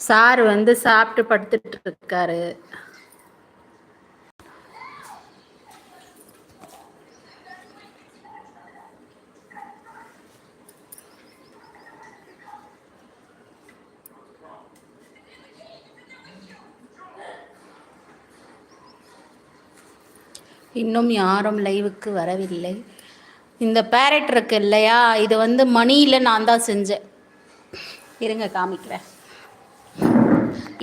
Sir வந்து சாப்பிட்டு படுத்துட்டு இருக்காரு இன்னும் யாரும் லைவுக்கு வரவில்லை. இந்த பேரட் இருக்கு இல்லையா? இது வந்து மணியில் நான் தான் செஞ்சேன். இருங்க காமிக்கிறேன்.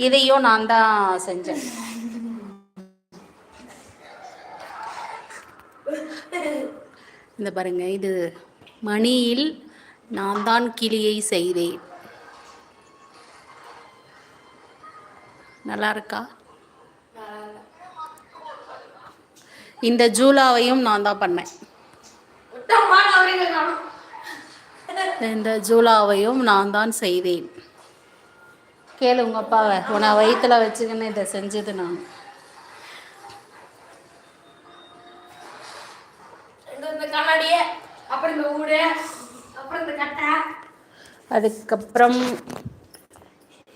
இதையும் நான் தான் செஞ்சேன். இந்த பாருங்க இது மணியில் நான் தான் கிளியை செய்தேன். நல்லா இருக்கா? இந்த ஜூலாவையும் நான் தான் பண்ணேன். இந்த ஜூலாவையும் நான் தான் செய்தேன். கேளு உங்க அப்பாவை. உன்னை வயிற்றுல வச்சுக்கின்னு இதை செஞ்சது நான். அதுக்கப்புறம்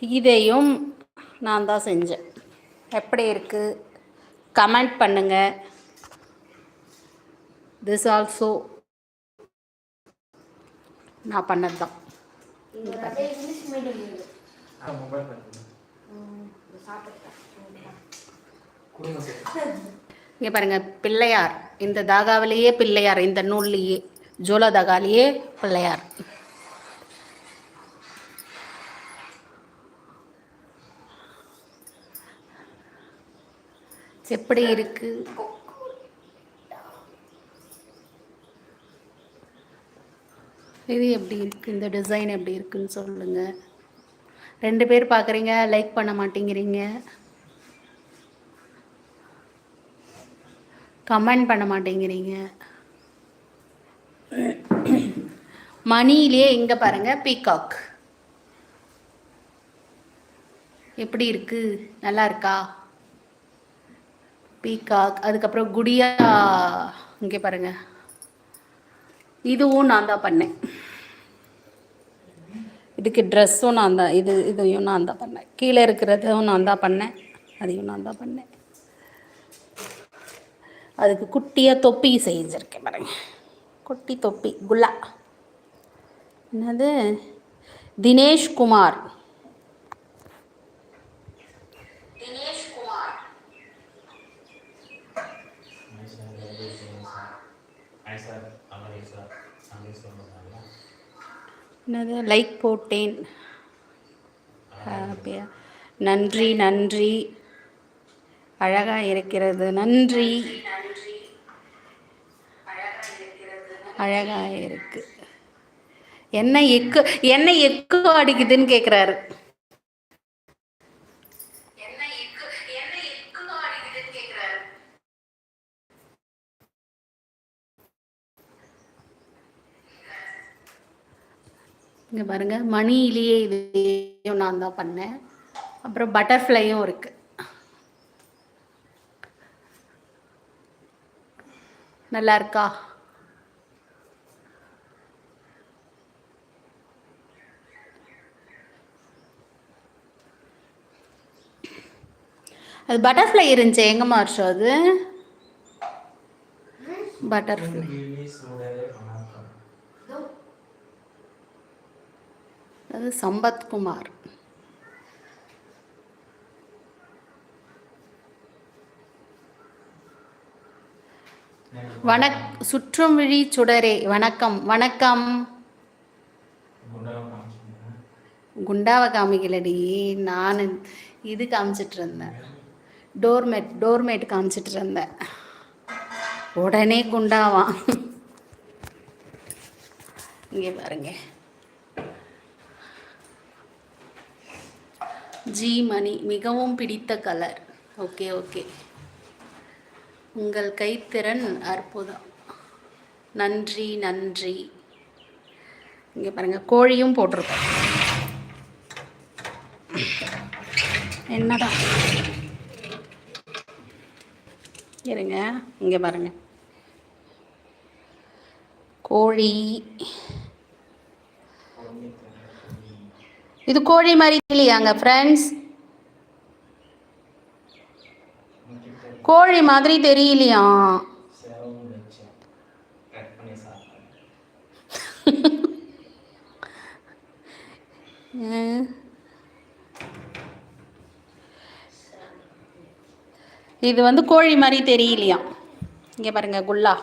இதையும் நான் தான் செஞ்சேன். எப்படி இருக்கு? கமெண்ட் பண்ணுங்க. திஸ் ஆல்சோ நான் பண்ணது தான் இங்கிலீஷ் மொபைல் இங்கே பாருங்க பிள்ளையார். இந்த தாகாவிலேயே பிள்ளையார் இந்த நூல்லையே ஜோலா தாகாலேயே பிள்ளையார். எப்படி இருக்கு? இது எப்படி இருக்கு? இந்த டிசைன் எப்படி இருக்குன்னு சொல்லுங்க. ரெண்டு பேர் பார்க்குறீங்க லைக் பண்ண மாட்டேங்கிறீங்க. கமெண்ட் பண்ண மாட்டேங்கிறீங்க. மணியிலே இங்கே பாருங்க பீகாக் எப்படி இருக்கு? நல்லா இருக்கா? பீகாக் அதுக்கப்புறம் குடியா இங்கே பாருங்க. இதுவும் நான் தான் பண்ணேன். இதுக்கு ட்ரெஸ்ஸும் நான் தான் இது இதையும் நான் தான் பண்ணேன். கீழே இருக்கிறதும் நான் தான் பண்ணேன். அதையும் நான் தான் பண்ணேன். அதுக்கு குட்டியாக தொப்பி செஞ்சுருக்கேன் பாருங்க. குட்டி தொப்பி குல்லா என்னது? தினேஷ்குமார். என்னது? லைக் போட்டேன். ஹாப்பியா நன்றி நன்றி. அழகாக இருக்கிறது. நன்றி. அழகாக இருக்கு. என்ன எக்கு என்ன எக்கு அடிக்குதுன்னு கேட்குறாரு இங்கே பாருங்க மணியிலேயே இதையும் நான் தான் பண்ணேன். அப்புறம் பட்டர்ஃப்ளையும் இருக்கு. நல்லா இருக்கா? அது பட்டர்ஃப்ளை இருந்துச்சு எங்கம்மா வருஷம் அது? பட்டர்ஃப்ளை அது சம்பத்குமார் வணக் சுற்றும் விழி சுடரே வணக்கம் வணக்கம். குண்டாவை காமிக்கலடி நான் இது காமிச்சிட்டு இருந்தேன். டோர்மேட் டோர்மேட் காமிச்சிட்டு இருந்தேன். உடனே குண்டாவான் இங்கே பாருங்க. ஜி மணி மிகவும் பிடித்த கலர். Okay okay. உங்கள் கைத்திறன் அற்புதம். நன்றி நன்றி. இங்கே பாருங்கள் கோழியும் போட்டிருக்கோம். என்னடா? இருங்க இங்கே பாருங்கள் கோழி. இது கோழி மாதிரி இல்லையாங்க ஃப்ரெண்ட்ஸ் கோழி மாதிரி தெரியலையா? இது வந்து கோழி மாதிரி தெரியலையா? இங்கே பாருங்க குல்லா.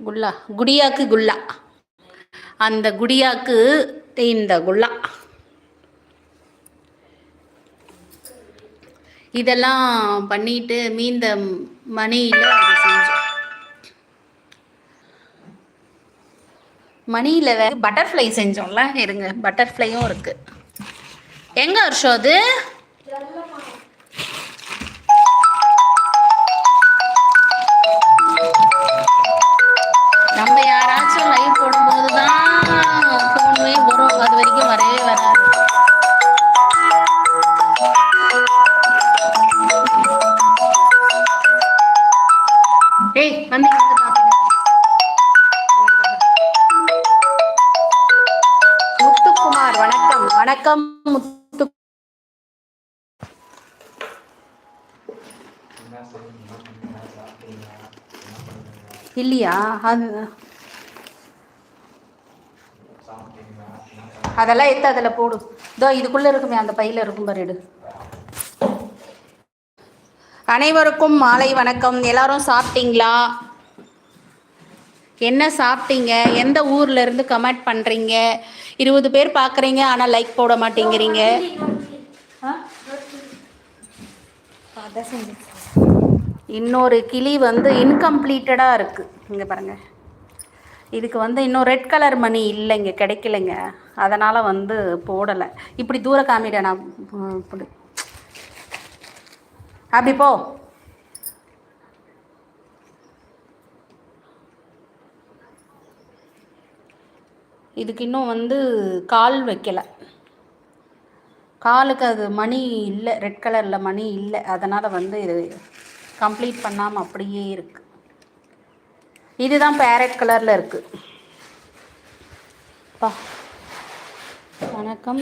குல்லா. குடியாக்கு குல்லா. அந்த குடியாக்கு இந்த குல்லா. இதெல்லாம் பண்ணிட்டு மீந்த மணியில் அது செஞ்சோம். மணியில் வேற பட்டர்ஃப்ளை செஞ்சோம்ல இருங்க பட்டர்ஃப்ளையும் இருக்கு. எங்க வருஷம் அது? இல்லையா அது அதெல்லாம் எடுத்து அதில் போடு. இதோ இதுக்குள்ளே இருக்குமே அந்த பையில் இருக்கும் பாரு அனைவருக்கும் மாலை வணக்கம். எல்லாரும் சாப்பிட்டீங்களா? என்ன சாப்பிட்டீங்க? எந்த ஊர்ல இருந்து கமெண்ட் பண்ணுறீங்க இருபது பேர் பார்க்குறீங்க ஆனால் லைக் போட மாட்டேங்கிறீங்க. இன்னொரு கிளி வந்து இன்கம்ப்ளீட்டடாக இருக்குது இங்கே பாருங்கள் இதுக்கு வந்து இன்னும் ரெட் கலர் மணி இல்லைங்க கிடைக்கலைங்க. அதனால் வந்து போடலை. இப்படி தூர காமிட நான் இப்படி அப்படி போ. இதுக்கு இன்னும் வந்து கால் வைக்கலை. காலுக்கு அது மணி இல்லை ரெட் கலரில் மணி இல்லை. அதனால் வந்து இது கம்ப்ளீட் பண்ணாமல் அப்படியே இருக்குது இதுதான் பேரட் கலரில் இருக்குது பா. வணக்கம்.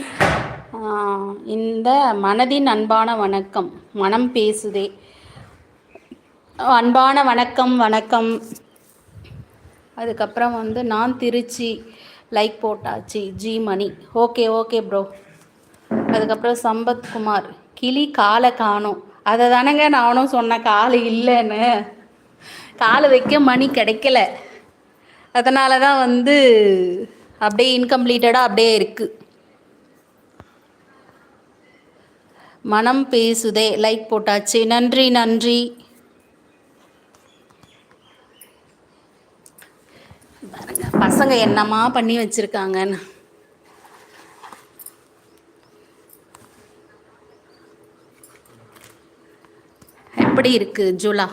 இந்த மனதின் அன்பான வணக்கம். மனம் பேசுதே. அன்பான வணக்கம் வணக்கம். அதுக்கப்புறம் வந்து நான் திருச்சி லைக் போட்டாச்சு ji Mani. Okay okay bro அதுக்கப்புறம் சம்பத்குமார் கிளி காலை காணோம். அதை தானேங்க நானும் சொன்ன காலை இல்லைன்னு. கால் வைக்க மணி கிடைக்கல. அதனால தான் வந்து அப்படியே இன்கம்ப்ளீட்டடாக அப்படியே இருக்குது மனம் பேசுதே லைக் போட்டாச்சு. நன்றி நன்றி. பசங்க என்னமா பண்ணி வச்சுருக்காங்கன்னு. எப்படி இருக்கு ஜூலா?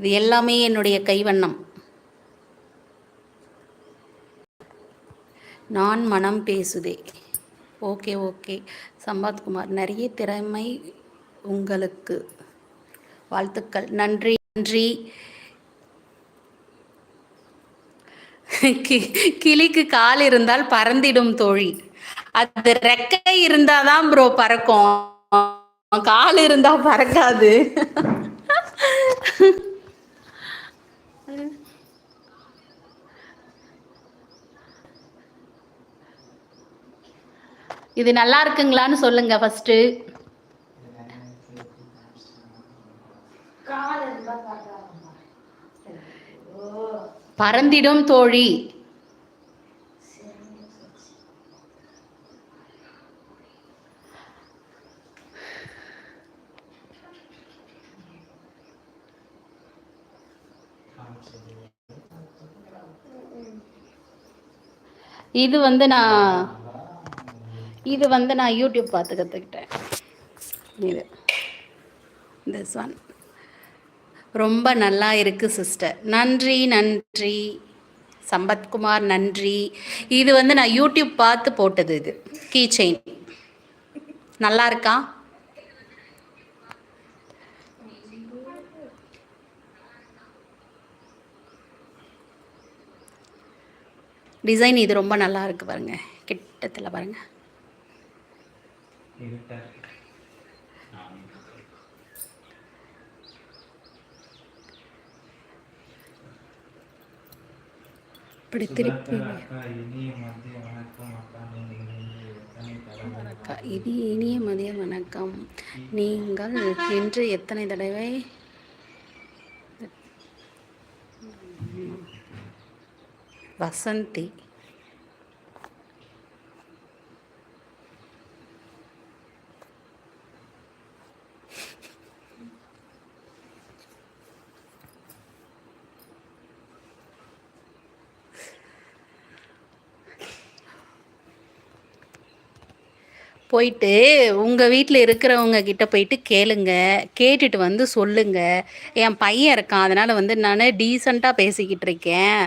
இது எல்லாமே என்னுடைய கைவண்ணம். நான் மனம் பேசுதே. Okay okay. சம்பாத்குமார் நிறைய திறமை உங்களுக்கு. வாழ்த்துக்கள். நன்றி நன்றி. கிளிக்கு கால் இருந்தால் பறந்திடும் தோழி. அது ரெக்கை இருந்தாதான் ப்ரோ பறக்கும். கால் இருந்தா பறக்காது. இது நல்லா இருக்குங்களான்னு சொல்லுங்க ஃபர்ஸ்ட் பரந்திடும் பறந்திடும் தோழி. இது வந்து நான் இது வந்து நான் யூடியூப் பார்த்து கற்றுக்கிட்டேன் இது. திஸ் ஒன் ரொம்ப நல்லா இருக்குது சிஸ்டர் நன்றி நன்றி. சம்பத்குமார் நன்றி. இது வந்து நான் யூடியூப் பார்த்து போட்டது இது. கீ செயின் நல்லா இருக்கா? டிசைன் இது ரொம்ப நல்லா இருக்கு பாருங்க. கிட்டத்தில் பாருங்கள் இருட்டா இருக்கு. ஆ, இப்படி திருப்பி சுதாகர் அக்கா, இனிய மதிய வணக்கம் அக்கா நீங்கள் எத்தனை தடவை அக்கா, இது இனிய மதிய வணக்கம். நீங்கள் இன்று எத்தனை தடவை? வசந்தி. போயிட்டு உங்கள் வீட்டில் இருக்கிறவங்க கிட்ட போயிட்டு கேளுங்க. கேட்டுட்டு வந்து சொல்லுங்க. என் பையன் இருக்கான். அதனால் வந்து நான் டீசெண்டாக பேசிக்கிட்டு இருக்கேன்.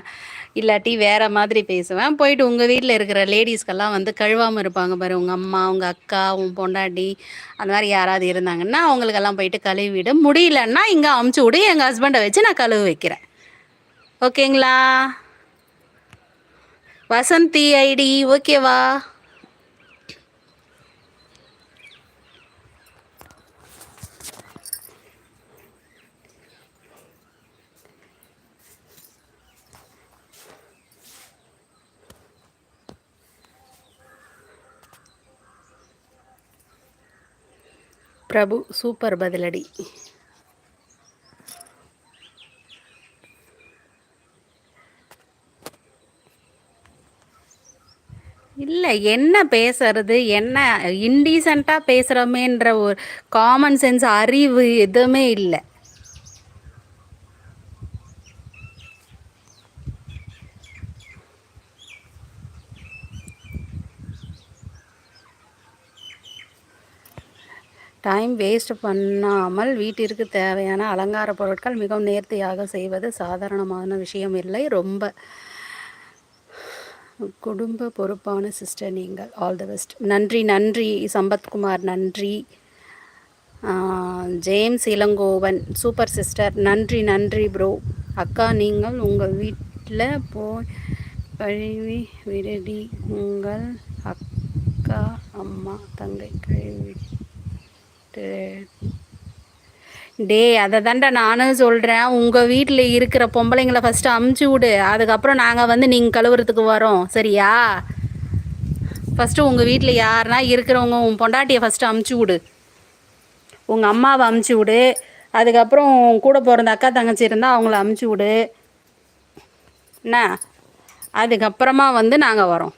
இல்லாட்டி வேற மாதிரி பேசுவேன். போயிட்டு உங்கள் வீட்டில் இருக்கிற லேடிஸ்க்கெல்லாம் வந்து கழுவாமல் இருப்பாங்க பாரு. உங்கள் அம்மா உங்கள் அக்கா உன் பொண்டாட்டி அந்த மாதிரி யாராவது இருந்தாங்கன்னா அவங்களுக்கெல்லாம் போயிட்டு கழுவி முடியலன்னா இங்கே அமுச்சு விடு. எங்கள் ஹஸ்பண்டை வச்சு நான் கழுவி வைக்கிறேன். ஓகேங்களா? வசந்தி ஐடி. ஓகேவா? பிரபு சூப்பர் பதிலடி. இல்லை என்ன பேசுறது? என்ன இன்டீசெண்டாக பேசுகிறோமேன்ற ஒரு காமன் சென்ஸ் அறிவு எதுவுமே இல்லை. டைம் வேஸ்ட் பண்ணாமல் வீட்டிற்கு தேவையான அலங்கார பொருட்கள் மிகவும் நேர்த்தியாக செய்வது சாதாரணமான விஷயம் இல்லை. ரொம்ப குடும்ப பொறுப்பான சிஸ்டர் நீங்கள். ஆல் தி பெஸ்ட் நன்றி நன்றி. சம்பத்குமார் நன்றி. ஜேம்ஸ் இளங்கோவன் சூப்பர் சிஸ்டர் நன்றி நன்றி ப்ரோ அக்கா நீங்கள் உங்கள் வீட்டில் போய் கழுவி விரடி உங்கள் அக்கா அம்மா தங்கை கழுவி டே அதை தாண்டா நானும் சொல்கிறேன் உங்கள் வீட்டில் இருக்கிற பொம்பளைங்களை ஃபஸ்ட்டு அமுச்சு விடு. அதுக்கப்புறம் நாங்கள் வந்து நீங்கள் கழுவுறதுக்கு வரோம். சரியா? ஃபஸ்ட்டு உங்கள் வீட்டில் யாருனா இருக்கிறவங்க உன் பொண்டாட்டியை ஃபஸ்ட்டு அமுச்சு விடு. உங்கள் அம்மாவை அமுச்சு விடு. அதுக்கப்புறம் கூட பிறந்த அக்கா தங்கச்சி இருந்தால் அவங்கள அமுச்சு விடு. என்ன? அதுக்கப்புறமா வந்து நாங்கள் வரோம்.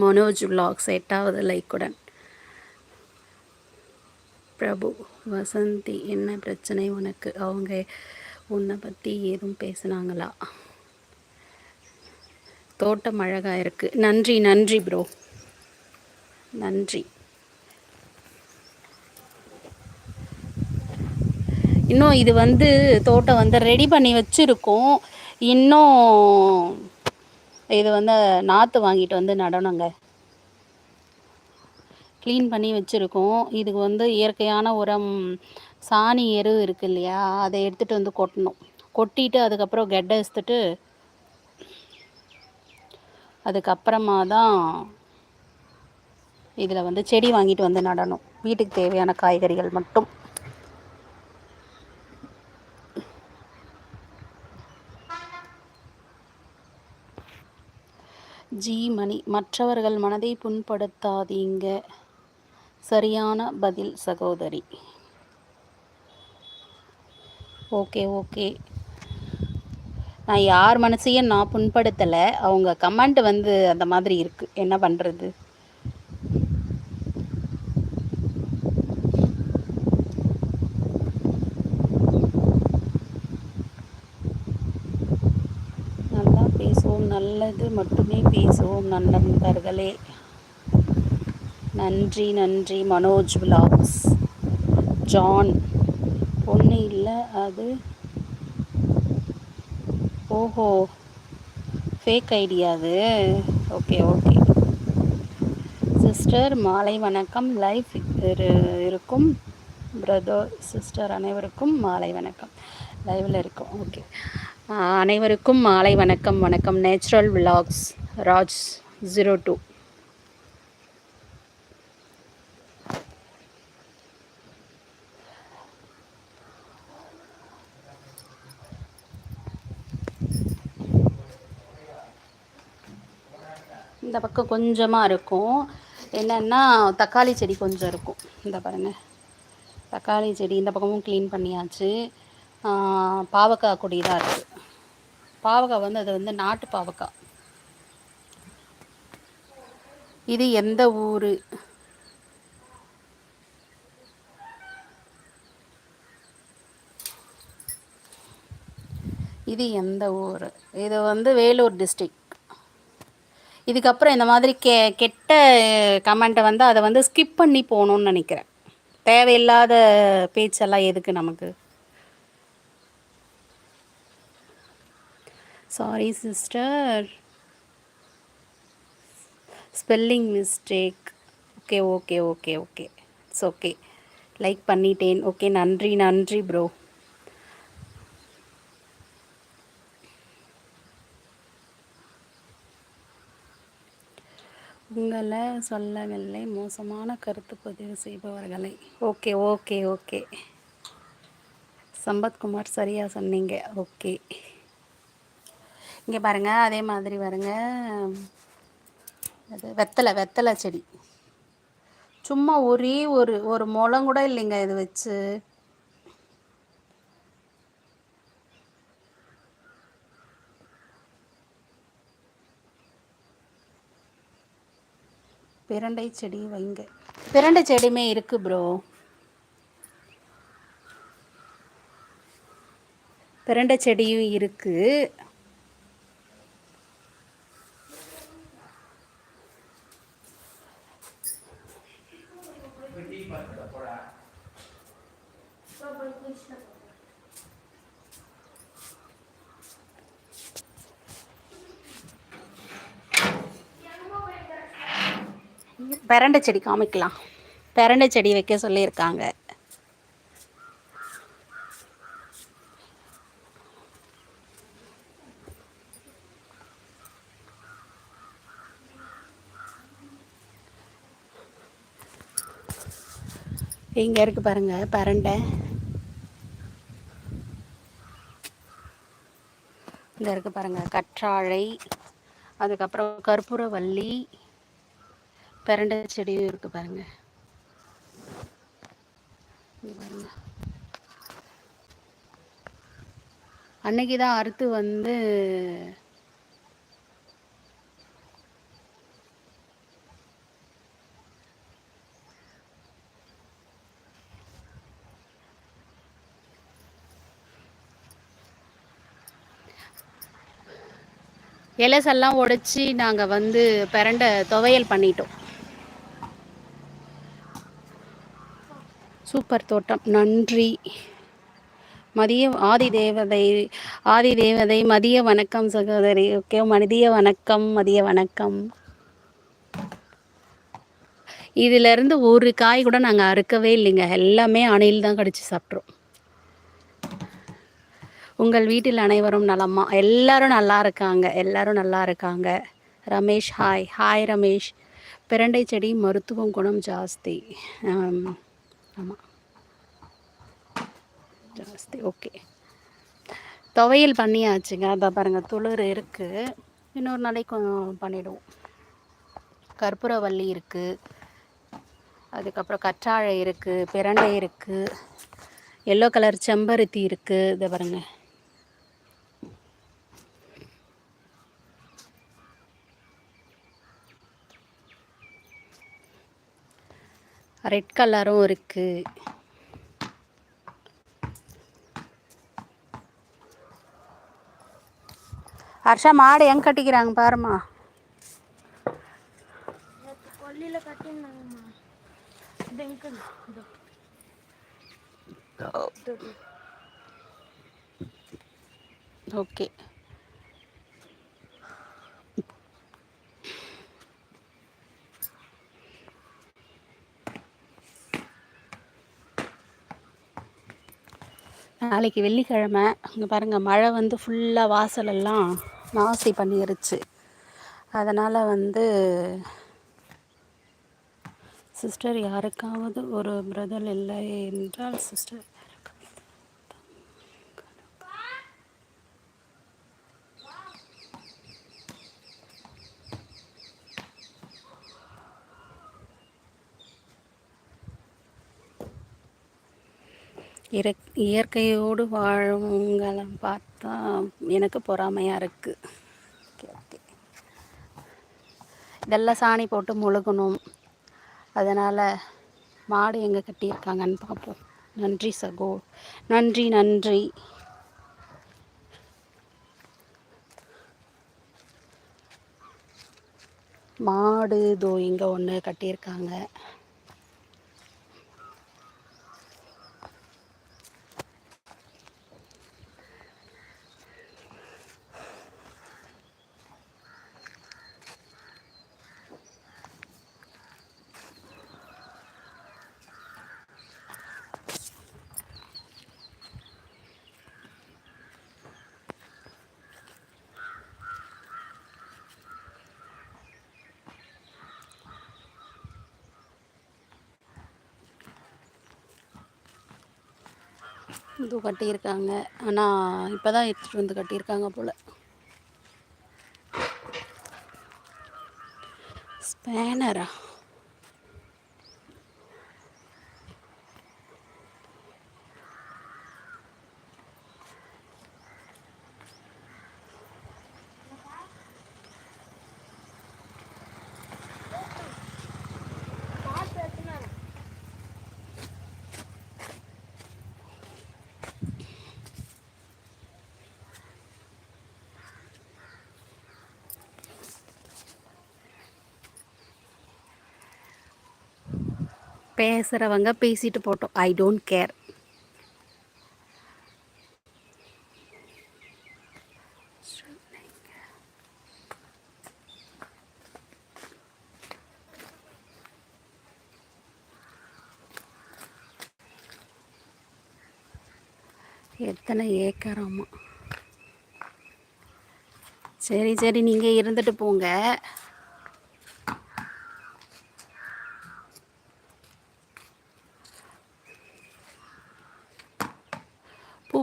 மனோஜ் விலாக்ஸ் எட்டாவது லைக்குடன் பிரபு வசந்தி என்ன பிரச்சனை உனக்கு? அவங்க உன்னை பற்றி ஏதும் பேசுனாங்களா? தோட்டம் அழகாக இருக்கு. நன்றி நன்றி ப்ரோ நன்றி. இன்னும் இது வந்து தோட்டம் வந்து ரெடி பண்ணி வச்சுருக்கோம். இன்னும் இது வந்து நாற்று வாங்கிட்டு வந்து நடணுங்க. க்ளீன் பண்ணி வச்சுருக்கோம். இதுக்கு வந்து இயற்கையான உரம் சாணி எரு இருக்கு இல்லையா? அதை எடுத்துகிட்டு வந்து கொட்டணும். கொட்டிட்டு அதுக்கப்புறம் கெட்டை எடுத்துட்டு அதுக்கப்புறமா தான் இதில் வந்து செடி வாங்கிட்டு வந்து நடணும். வீட்டுக்கு தேவையான காய்கறிகள் மட்டும். ஜி மணி மற்றவர்கள் மனதை புண்படுத்தாதீங்க. சரியான பதில் சகோதரி. Okay okay. நான் யார் மனசையும் நான் புண்படுத்தலை. அவங்க கமெண்ட் வந்து அந்த மாதிரி இருக்கு. என்ன பண்ணுறது நல்லா பேசுவோம். நல்லது மட்டுமே பேசுவோம். நண்பர்களே. நன்றி நன்றி மனோஜ் விலாக்ஸ் ஜான் ஒன்று இல்லை அது? ஓஹோ ஃபேக் ஐடியா அது? ஓகே ஓகே சிஸ்டர் மாலை வணக்கம். லைஃப் இருக்கும். பிரதர் சிஸ்டர் அனைவருக்கும் மாலை வணக்கம். லைவில் இருக்கும் ஓகே அனைவருக்கும் மாலை வணக்கம் வணக்கம். Natural vlogs Raj zero two இந்த பக்கம் கொஞ்சமாக இருக்கும். என்னென்னா தக்காளி செடி கொஞ்சம் இருக்கும். இந்த பாருங்கள் தக்காளி செடி இந்த பக்கமும் க்ளீன் பண்ணியாச்சு. பாவக்காய் கொடி தான் இருக்குது பாவக்காய் வந்து அது வந்து நாட்டு பாவக்காய். இது எந்த ஊர்? இது எந்த ஊர்? இது வந்து வேலூர் டிஸ்ட்ரிக்ட் இதுக்கப்புறம் இந்த மாதிரி கெ கெட்ட கமெண்ட்டை வந்து அதை வந்து ஸ்கிப் பண்ணி போகணுன்னு நினைக்கிறேன். தேவையில்லாத பேச்செல்லாம் எதுக்கு நமக்கு? Sorry sister spelling mistake okay okay okay okay it's okay like பண்ணிட்டேன். ஓகே நன்றி நன்றி ப்ரோ உங்களை சொல்லவில்லை. மோசமான கருத்து பதிவு செய்பவர்களை. Okay okay okay. சம்பத்குமார் சரியாக சொன்னீங்க. ஓகே. இங்கே பாருங்க அதே மாதிரி பாருங்க. அது வெத்தலை வெத்தலை செடி. சும்மா ஒரே ஒரு ஒரு முளம் கூட இல்லைங்க இது வச்சு. பிரண்டை செடி வைங்க. பிரண்டை செடியுமே இருக்கு ப்ரோ பிரண்டை செடியும் இருக்கு. பிரண்டை செடி காமிக்கலாம். பெரண்டை செடி வைக்க சொல்லியிருக்காங்க. இங்கே இருக்கு பாருங்க பரண்டை. இங்கே இருக்கு பாருங்க கற்றாழை அதுக்கப்புறம் கற்பூரவள்ளி பிரண்டை செடியும் இருக்கு பாருங்க. பாருங்க. அன்னைக்கு தான் அறுத்து வந்து எலசெல்லாம் உடைச்சி நாங்கள் வந்து பிரண்டை துவையல் பண்ணிட்டோம். சூப்பர் தோட்டம். நன்றி. மதிய ஆதி தேவதை ஆதி தேவதை மதிய வணக்கம் சகோதரி. ஓகே மதிய வணக்கம் மதிய வணக்கம். இதிலிருந்து ஒரு காய் கூட நாங்கள் அறுக்கவே இல்லைங்க. எல்லாமே அணையில் தான் கடிச்சு சாப்பிட்றோம். உங்கள் வீட்டில் அனைவரும் நலமா? எல்லாரும் நல்லா இருக்காங்க. எல்லாரும் நல்லா இருக்காங்க. Ramesh hi hi Ramesh. பிரண்டை செடி மருத்துவம் குணம் ஜாஸ்தி. ஆமாம் ஜாஸ்தி ஓகே. துவையல் பண்ணியாச்சுங்க. அதை பாருங்கள் துளிர் இருக்குது இன்னொரு நாளைக்கு கொஞ்சம் பண்ணிவிடுவோம் கற்பூரவள்ளி இருக்குது அதுக்கப்புறம் கற்றாழை இருக்குது பிரண்டை இருக்குது எல்லோ கலர் செம்பருத்தி இருக்குது இதை பாருங்க. ரெட் கலரும் இருக்குது ஹர்ஷா மாடு எங்கே கட்டிக்கிறாங்க பாருமா ஓகே. நாளைக்கு வெள்ளிக்கிழமை இங்கே பாருங்கள் மழை வந்து ஃபுல்லாக வாசலெல்லாம் நாசி பண்ணிருச்சு. அதனால் வந்து சிஸ்டர் யாருக்காவது ஒரு பிரதர் இல்லை என்றால் சிஸ்டர் இயற்கையோடு வாழவங்களை பார்த்து எனக்கு பொறாமையாக இருக்குது ஓகே ஓகே. இதெல்லாம் சாணி போட்டு முழுகணும். அதனால் மாடு எங்கே கட்டியிருக்காங்கன்னு பார்ப்போம். நன்றி சகோ. நன்றி நன்றி. மாடு இதோ இங்கே ஒன்று கட்டியிருக்காங்க. இது கட்டியிருக்காங்க. ஆனால் இப்போ தான் எடுத்துகிட்டு வந்து கட்டியிருக்காங்க போல். ஸ்பேனரா? பேசுகிறவங்க பேசிட்டு போட்டோம். ஐ டோன்ட் கேர் எத்தனை ஏக்கராமா சரி சரி நீங்கள் இருந்துட்டு போங்க.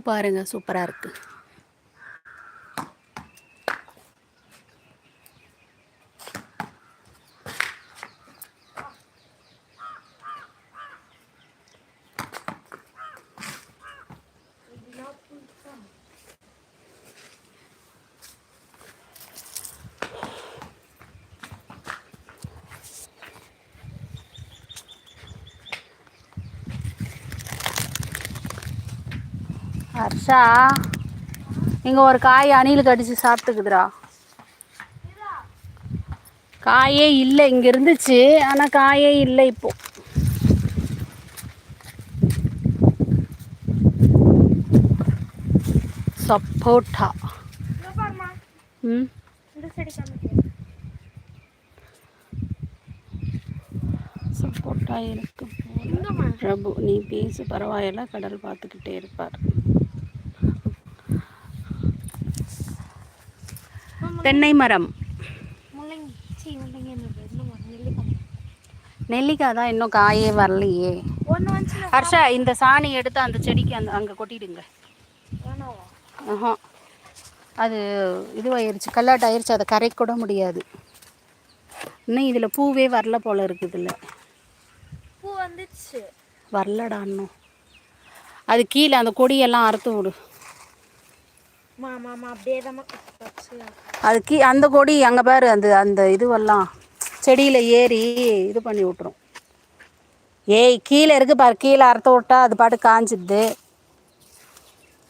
பூ சூப்பராக இருக்குது ஹர்ஷா இங்கே ஒரு காய் அணில் கடிச்சு சாப்பிட்டுக்குதுடா. காயே இல்லை இங்கே இருந்துச்சு. ஆனால் காயே இல்லை இப்போ. சப்போட்டா. ம்? சப்போட்டா இருக்கு பிரபு நீ பேசு. பரவாயில்ல கடல் பார்த்துக்கிட்டே இருப்பார். தென்னை மரம். நெல்லிக்காய் தான் இன்னும் காயே வரலையே. ஹர்ஷா இந்த சாணி எடுத்து அந்த செடிக்கு அந்த அங்கே கொட்டிடுங்க. ஆஹா. அது இதுவாயிருச்சு கல்லாட்டு ஆயிருச்சு அதை கரைக்க கூட முடியாது. இன்னும் இதில் பூவே வரல போல இருக்குதுல்ல பூ வந்துச்சு. வரலடா இன்னும். அது கீழே அந்த கொடியெல்லாம் அறுத்து விடு. அதுக்கு அது அந்த கொடி அங்கே பாரு அந்த அந்த இதுவெல்லாம் செடியில் ஏறி இது பண்ணி விட்டுரும். ஏய் கீழே இருக்கு பாரு கீழே அறுத்து விட்டா அது பாட்டு காஞ்சிடுது.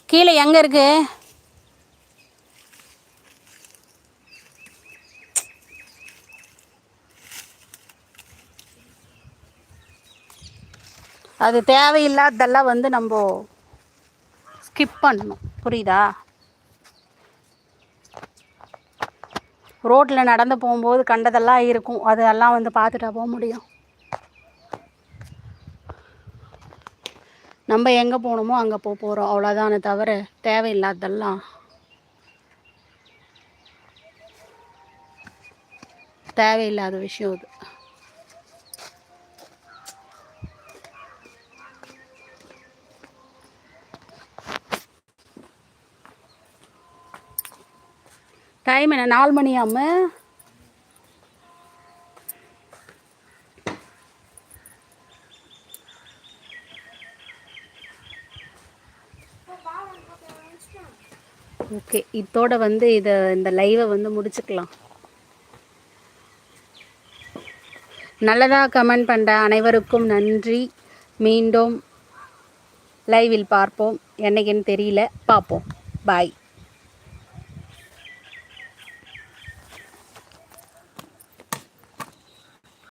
கீழே எங்கே இருக்கு? அது தேவையில்லாததெல்லாம் வந்து நம்ம ஸ்கிப் பண்ணணும். புரியுதா? ரோட்டில் நடந்து போகும்போது கண்டதெல்லாம் இருக்கும். அதெல்லாம் வந்து பார்த்துட்டா போக முடியும். நம்ம எங்கே போகணுமோ அங்கே போக போகிறோம் அவ்வளோதானே தவிர தேவையில்லாததெல்லாம். தேவையில்லாத விஷயம் அது. டைம் என்ன? நாலு மணியாம? ஓகே இதோட வந்து இதை இந்த லைவை வந்து முடிச்சுக்கலாம். நல்லதாக கமெண்ட் பண்ணுற அனைவருக்கும் நன்றி. மீண்டும் லைவில் பார்ப்போம். என்னைக்குன்னு தெரியல. பார்ப்போம். பாய்